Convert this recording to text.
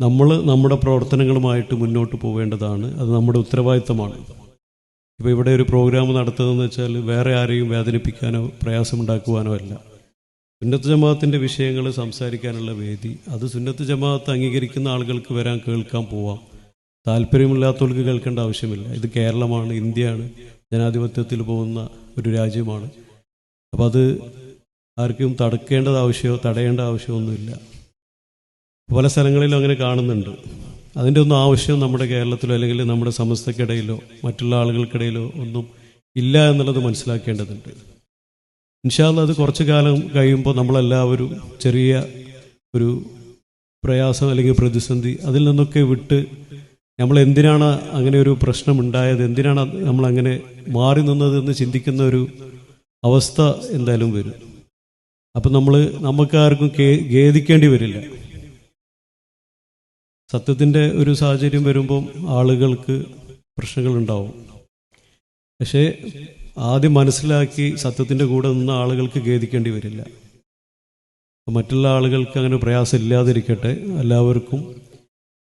നമ്മൾ നമ്മുടെ പ്രവർത്തനങ്ങളുമായിട്ട് മുന്നോട്ട് പോവേണ്ടതാണ്. അത് നമ്മുടെ ഉത്തരവാദിത്തമാണ്. ഇപ്പോൾ ഇവിടെ ഒരു പ്രോഗ്രാം നടത്തുന്നതെന്ന് വെച്ചാൽ വേറെ ആരെയും വേദനിപ്പിക്കാനോ പ്രയാസമുണ്ടാക്കുവാനോ അല്ല. സുന്നത്ത് ജമാഅത്തിന്റെ വിഷയങ്ങൾ സംസാരിക്കാനുള്ള വേദി. അത് സുന്നത്ത് ജമാഅത്ത് അംഗീകരിക്കുന്ന ആളുകൾക്ക് വരാൻ കേൾക്കാൻ പോവാം. താല്പര്യമില്ലാത്തവർക്ക് കേൾക്കേണ്ട ആവശ്യമില്ല. ഇത് കേരളമാണ് ഇന്ത്യയാണ് ജനാധിപത്യത്തിൽ പോകുന്ന ഒരു രാജ്യമാണ്. അപ്പോൾ അത് ആർക്കും തടുക്കേണ്ടത് ആവശ്യമോ തടയേണ്ട ആവശ്യമൊന്നുമില്ല. പല സ്ഥലങ്ങളിലും അങ്ങനെ കാണുന്നുണ്ട്. അതിന്റെ ഒന്നും ആവശ്യം നമ്മുടെ കേരളത്തിലോ അല്ലെങ്കിൽ നമ്മുടെ സമസ്തക്കിടയിലോ മറ്റുള്ള ആളുകൾക്കിടയിലോ ഒന്നും ഇല്ല എന്നുള്ളത് മനസ്സിലാക്കേണ്ടതുണ്ട്. ഇൻഷാല്ല അത് കുറച്ചു കാലം കഴിയുമ്പോൾ നമ്മളെല്ലാവരും ചെറിയ ഒരു പ്രയാസം അല്ലെങ്കിൽ പ്രതിസന്ധി അതിൽ നിന്നൊക്കെ വിട്ട് നമ്മൾ എന്തിനാണ് അങ്ങനെ ഒരു പ്രശ്നം ഉണ്ടായത് എന്തിനാണ് നമ്മളങ്ങനെ മാറി നിന്നത് എന്ന് ചിന്തിക്കുന്ന ഒരു അവസ്ഥ എന്തായാലും വരും. അപ്പം നമ്മൾ നമുക്കാർക്കും ഖേദിക്കേണ്ടി വരില്ല. സത്യത്തിന്റെ ഒരു സാഹചര്യം വരുമ്പം ആളുകൾക്ക് പ്രശ്നങ്ങളുണ്ടാവും. പക്ഷേ ആദ്യം മനസ്സിലാക്കി സത്യത്തിന്റെ കൂടെ നിന്ന ആളുകൾക്ക് ഖേദിക്കേണ്ടി വരില്ല. മറ്റുള്ള ആളുകൾക്ക് അങ്ങനെ പ്രയാസം ഇല്ലാതിരിക്കട്ടെ. എല്ലാവർക്കും